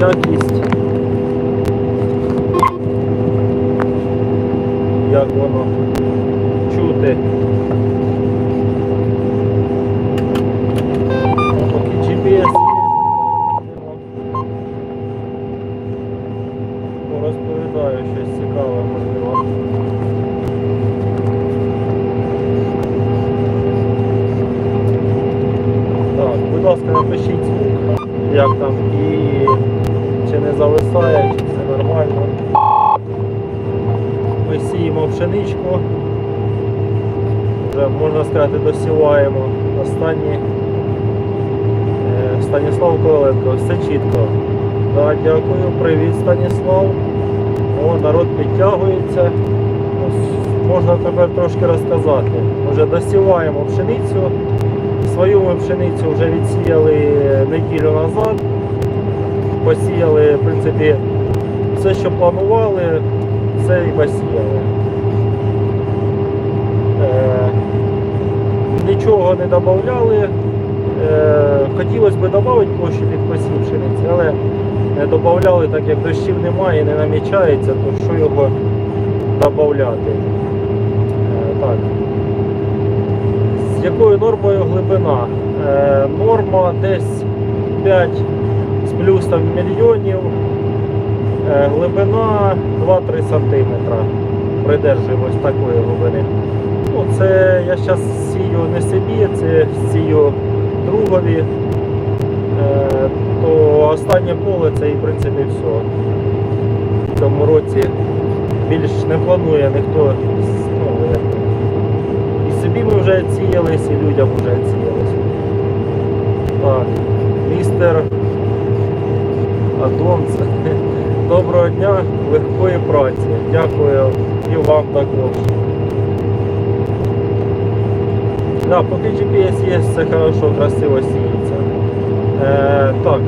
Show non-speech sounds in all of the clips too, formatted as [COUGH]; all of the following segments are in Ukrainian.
якість. Як воно чути. Поки GPS. Розповідаю щось цікаве, можливо. Так, будь ласка, напишіть як там і чи не зависає, чи все нормально. Ми сіємо пшеничку. Вже можна сказати, досіваємо. Останні Е, Станіслав Коваленко, все чітко. Да, дякую, привіт Станіслав. О, народ підтягується. Можна тепер трошки розказати. Вже досіваємо пшеницю. Свою ми пшеницю вже відсіяли неділю назад. Посіяли, в принципі, все, що планували, все і посіяли. Е, нічого не додавали. Е, хотілося б додати площу під посів але не додавали, так як дощів немає і не намічається, то що його додати. Е, так. З якою нормою глибина? Норма десь 5 з плюсом мільйонів, е, глибина 2-3 см. Придержуємось такої глибини. Ну, це я зараз сію не собі, це сію другові. Е, то останнє поле це і в принципі все. В цьому році більш не планує ніхто. Ну, і собі ми вже сіялись, і людям вже сіялись. Так, містер Адонце. [LAUGHS] Доброго дня, легкої праці. Дякую і вам також. Да, поки GPS є, все хорошо, красиво сіється. Е, так.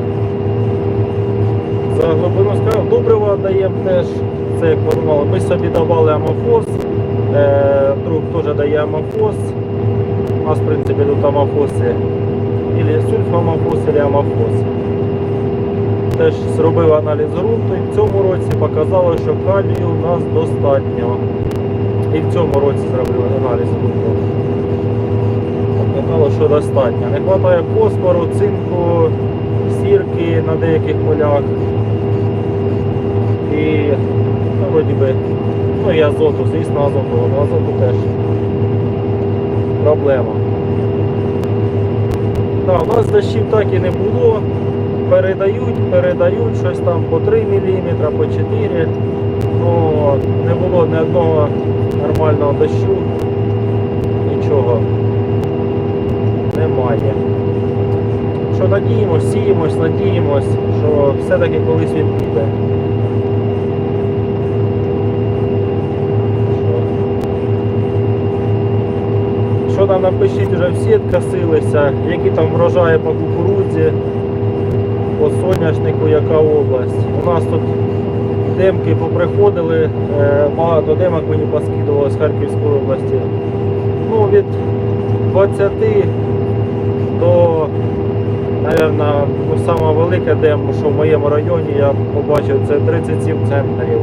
За глибину сказав, добрива даємо теж, це як. Ми собі давали амофос, е, друг теж дає амофос. У нас, в принципі, тут амофоси. Ілі сульфамофос, ілі амофос. Теж зробив аналіз ґрунту і в цьому році показало, що калію у нас достатньо. І в цьому році зробили аналіз ґрунту. Показало, що достатньо. Не вистачає фосфору, цинку, сірки на деяких полях. І ну, вроді би, ну і азоту, звісно, азоту, азоту теж проблема. Так, у нас дощів так і не було. Передають, передають щось там по 3 мм, по 4 Ну, не було ні одного нормального дощу. Нічого немає. Що надіємось, сіємось, надіємось, що все-таки колись він піде. Що- там напишіть, вже всі відкосилися, які там врожаї по кукурудзі, по соняшнику, яка область. У нас тут демки поприходили, е, багато демок мені поскидувало з Харківської області. Ну, від 20 до, напевно, ну, сама велика демо, що в моєму районі я побачив, це 37 центнерів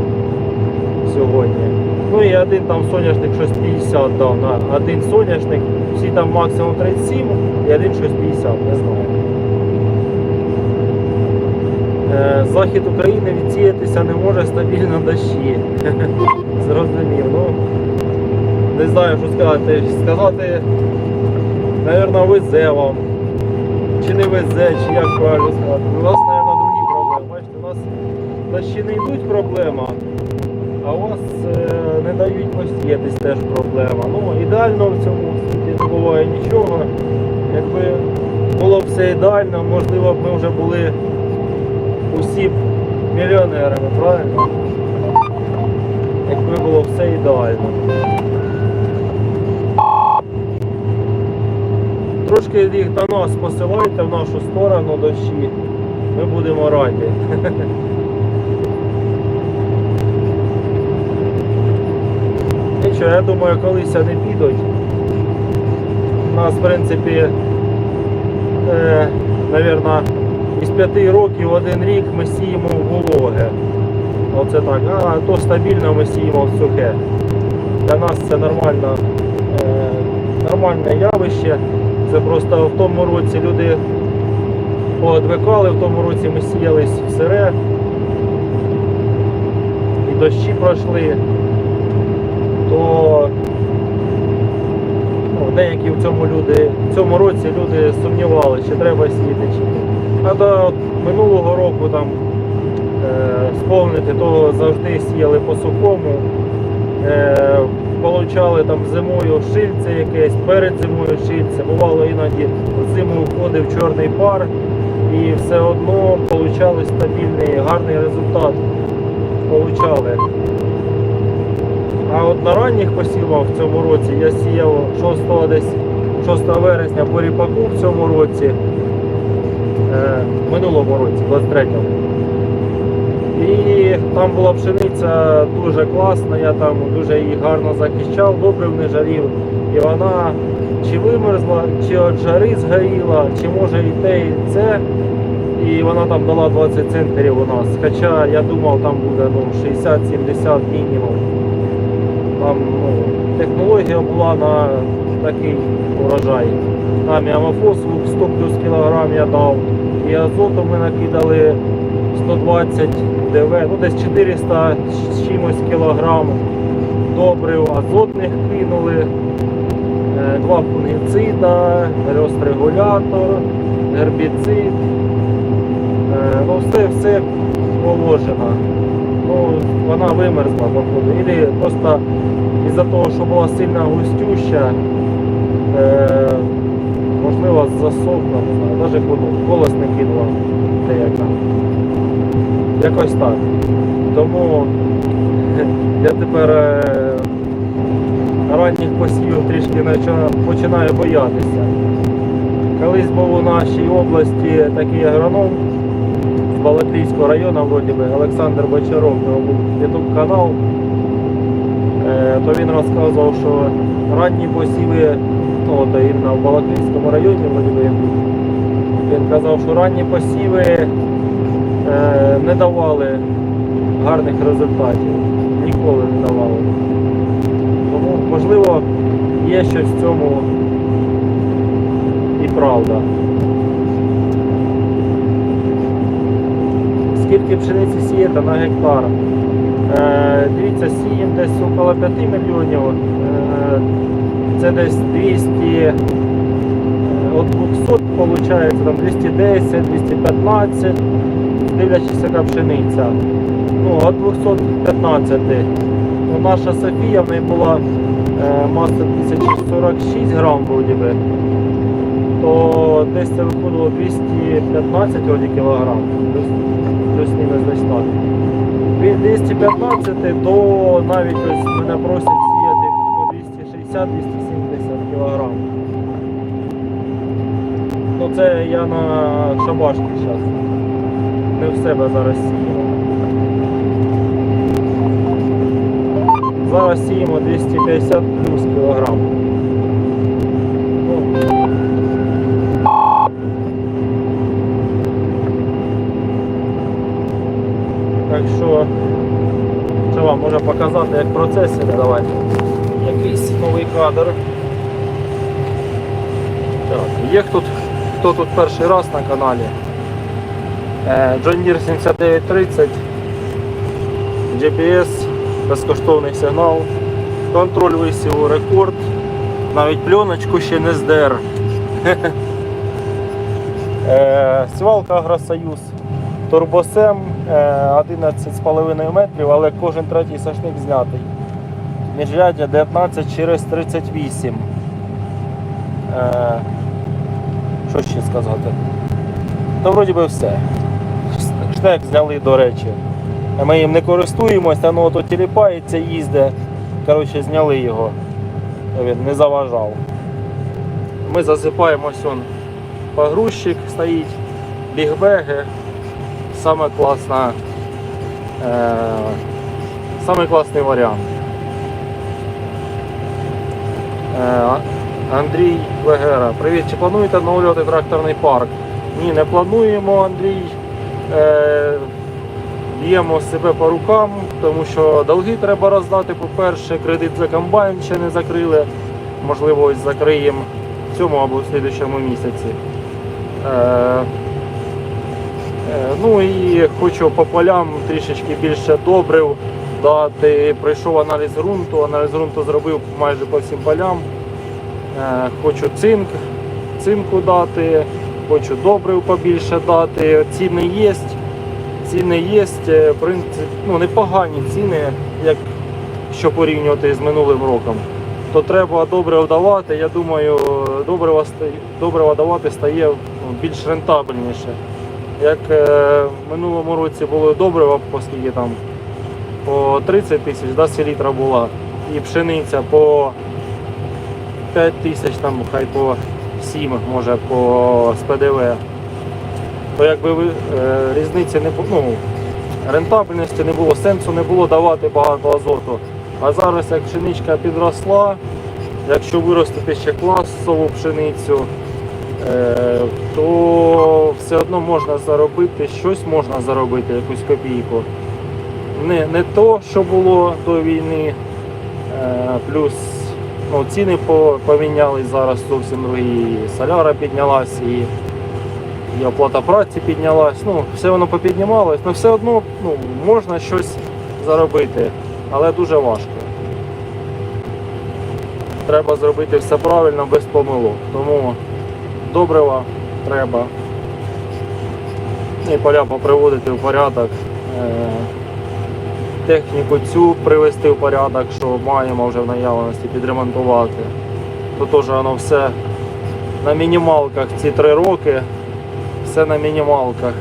сьогодні. Ну і один там соняшник щось 50 дав на один соняшник, всі там максимум 37 і один щось 50, не знаю. Е, Захід України відсіятися не може стабільно дощі. [LAUGHS] Зрозумів. Ну, не знаю, що сказати. Сказати, Наверно, везе вам. Чи не везе, чи як правильно сказати. У нас, мабуть, другі проблеми. Бачите, у нас дощі не йдуть проблема, а у вас е, не дають посіятись теж проблема. Ну, ідеально в цьому світі не буває нічого. Якби було б все ідеально, можливо б ми вже були усі мільйонерами, правильно? Якби було все ідеально. Трошки їх до нас посилайте в нашу сторону дощі. ми будемо раді. [LAUGHS] Нічого, я думаю, колись вони підуть. У нас, в принципі, е, навірно, п'яти років один рік ми сіємо в вологе. Оце так. А то стабільно ми сіємо в сухе. Для нас це нормально, е, нормальне явище. Це просто в тому році люди поодвикали, в тому році ми сіялись в сире. І дощі пройшли, то ну, деякі в цьому люди в цьому році люди сумнівалися, чи треба сіяти чи ні. А до от минулого року там е, сповнити, то завжди сіяли по сухому. Е, получали там зимою шильце якесь, перед зимою шильце. Бувало іноді зиму входив чорний пар і все одно получали стабільний, гарний результат. Получали. А от на ранніх посівах в цьому році я сіяв 6 десь 6 вересня по ріпаку в цьому році, в минулому році, 23-му. І там була пшениця дуже класна, я там дуже її гарно захищав, добре не жарів. І вона чи вимерзла, чи від жари згоріла, чи може і те, і це. І вона там дала 20 центнерів у нас. Хоча я думав, там буде ну, 60-70 мінімум. Там ну, технологія була на такий урожай. Там і амофосу 100 плюс кілограм я дав. І азоту ми накидали 120 ДВ, ну десь 400 з чимось кілограм добрив, азотних кинули, е, два фунгіцида, розрегулятор, гербіцид. Е, Ну все, все положено. Ну, вона вимерзла, походу. Или просто із-за того, що була сильна густюща, можливо, засохла, не знаю, навіть колос не кинула деяка. Якось так. Тому я тепер е, ранніх посівів трішки починаю боятися. Колись був у нашій області такий агроном з Балаклійського району, вроді би, Олександр Бочаров, у нього був YouTube канал. Е, То він розказував, що ранні посіви, от іменно в Балаклійському районі, вроді він казав, що ранні посіви е, не давали гарних результатів. Ніколи не давали. Тому, можливо, є щось в цьому і правда. Скільки пшениці сієте на гектар? Е, дивіться, сіємо десь около 5 мільйонів. Е, це десь 200, е, от 200 виходить, там 210, 215, дивлячись яка пшениця. Ну, от 215. Ну, наша Софія в неї була е, маса 1046 грам вроді би. То десь це виходило 215 вроді кілограм. Плюс, плюс-мінус десь. Від 215 до навіть ось мене просять 260-270 кілограм. Ну це я на шабашки зараз. Не в себе зараз сіємо. Зараз сіємо 250 плюс кілограм. Так що це вам може показати як процес іде. Кадр. Так, є тут, хто тут перший раз на каналі. Е, John Deere 7930, GPS, безкоштовний сигнал, контроль висіву рекорд, навіть пленочку ще не здер. [LAUGHS] Е, Свалка Агросоюз Турбосем е, 11,5 метрів, але кожен третій сашник знятий. Міжряддя 19 через 38. Е, Що ще сказати? Та вроді би все. Штек зняли, до речі. Ми їм не користуємося, ну ото тіліпається, їздить. Коротше, зняли його. Він не заважав. Ми засипаємо он погрузчик стоїть, бігбеги. саме класна, е, самий класний варіант. Е, Андрій Вегера. Привіт, чи плануєте оновлювати тракторний парк? Ні, не плануємо, Андрій. Е, б'ємо себе по рукам, тому що долги треба роздати. По-перше, кредит за комбайн ще не закрили. Можливо, ось закриємо в цьому або в слідчому місяці. Е, е, ну і хочу по полям трішечки більше добрив дати. Прийшов аналіз ґрунту, аналіз ґрунту зробив майже по всім полям. Е, хочу цинк, цинку дати, хочу добрив побільше дати. Ціни є. Ціни є, е, ну, непогані ціни, як що порівнювати з минулим роком. То треба добре давати. Я думаю, добрива давати стає ну, більш рентабельніше. Як е, в минулому році було добрива, оскільки там по 30 тисяч, да, селітра була, і пшениця по 5 тисяч, там хай по 7, може по з ПДВ. То якби ви, е, різниці не ну, рентабельності не було, сенсу не було давати багато азоту. А зараз як пшеничка підросла, якщо виростити ще класову пшеницю, е, то все одно можна заробити, щось можна заробити, якусь копійку. Не, не то, що було до війни, е, плюс ну, ціни помінялись зараз зовсім другі. Соляра піднялась, і, і оплата праці піднялась. Ну, все воно попіднімалось, але все одно ну, можна щось заробити, але дуже важко. Треба зробити все правильно, без помилок. Тому добрива треба. І поля поприводити в порядок. Техніку цю привести в порядок, що маємо вже в наявності, підремонтувати. То теж воно все на мінімалках ці три роки, все на мінімалках.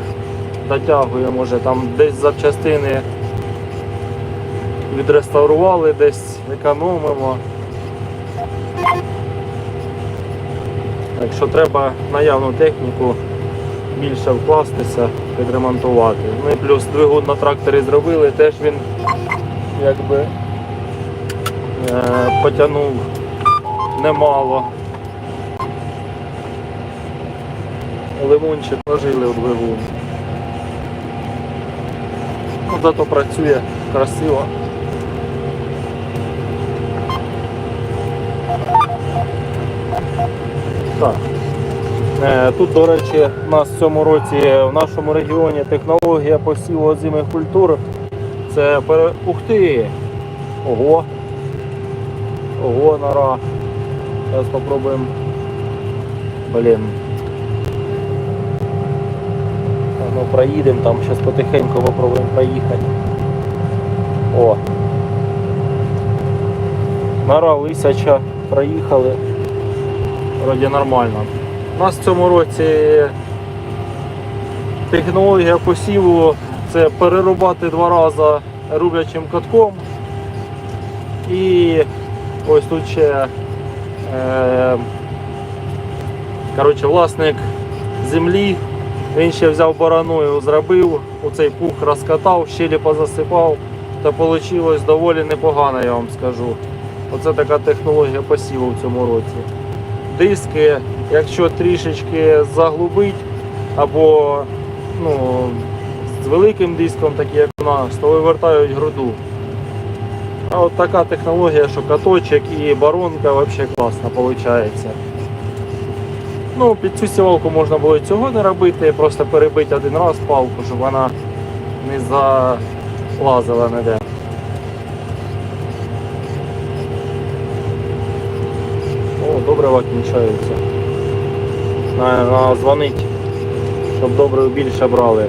Дотягує, може там десь запчастини відреставрували, десь економимо. Якщо треба наявну техніку більше вкластися, підремонтувати. Ну і плюс двигун на тракторі зробили, теж він якби е, потягнув немало. Лимончик вложили у двигун. Ну, зато працює красиво. Так. Е, Тут, до речі, у нас в цьому році в нашому регіоні технологія посіву озимих культур. Це пере... Ух ти! Ого! Ого, нора. Зараз спробуємо. Блін. Ну, проїдемо там, зараз потихеньку попробуємо проїхати. О! Нора лисяча, проїхали. Вроді нормально. У нас в цьому році технологія посіву це перерубати два рази рублячим катком. І ось тут ще е, коротше, власник землі, він ще взяв бараною, зробив, оцей пух розкатав, щелі позасипав, та вийшло доволі непогано, я вам скажу. Оце така технологія посіву в цьому році диски, якщо трішечки заглубить, або ну, з великим диском, такий як у нас, то вивертають груду. А от така технологія, що каточок і баронка взагалі класно виходить. Ну, під цю сівалку можна було і цього не робити, просто перебити один раз палку, щоб вона не залазила ніде. О, добрива кінчаються. Треба дзвонити, щоб добрив більше брали.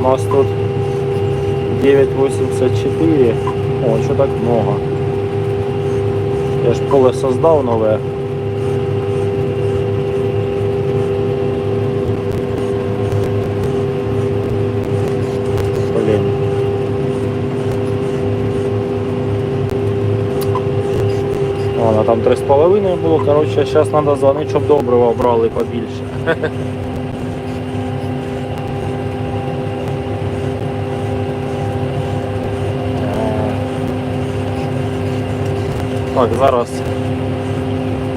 У нас тут 9,84. О, що так много. Я ж колесо создав нове. там 3,5 було, коротше, зараз треба дзвонити, щоб доброго брали побільше. [LAUGHS] Так, зараз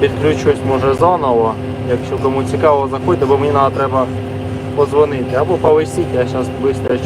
підключусь може заново. Якщо кому цікаво, заходьте, бо мені треба позвонити або повисіть, я зараз швидко